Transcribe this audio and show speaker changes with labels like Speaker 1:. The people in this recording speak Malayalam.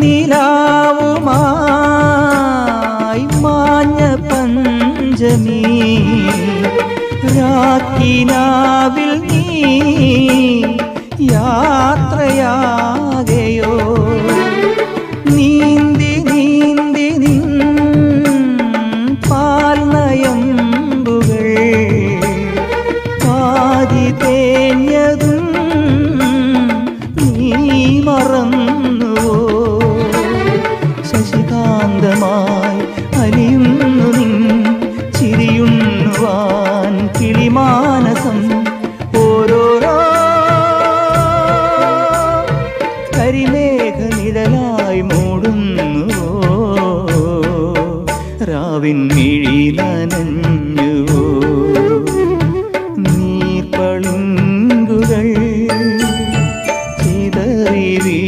Speaker 1: നിലാവുമായി മാഞ്ഞ പഞ്ചമി. രാക്കിനാവിൽ നീ യാത്രയാകയോ? നീന്തി നീന്തി പാൽ നയമ്പുകൾ പാതി തേഞ്ഞതും നീ മറന്നു. ശാന്തമായി അലിയുന്നു നിൻ ചിരിയുന്നുവാൻ കിളിമാനസം. ഓരോരോ കരിമേഘ നിഴലായി മൂടുന്നുവോ? രാവിൻ മിഴിലനഞ്ഞുവോ നീർപ്പളുങ്കുകൾ ചിതറി വീ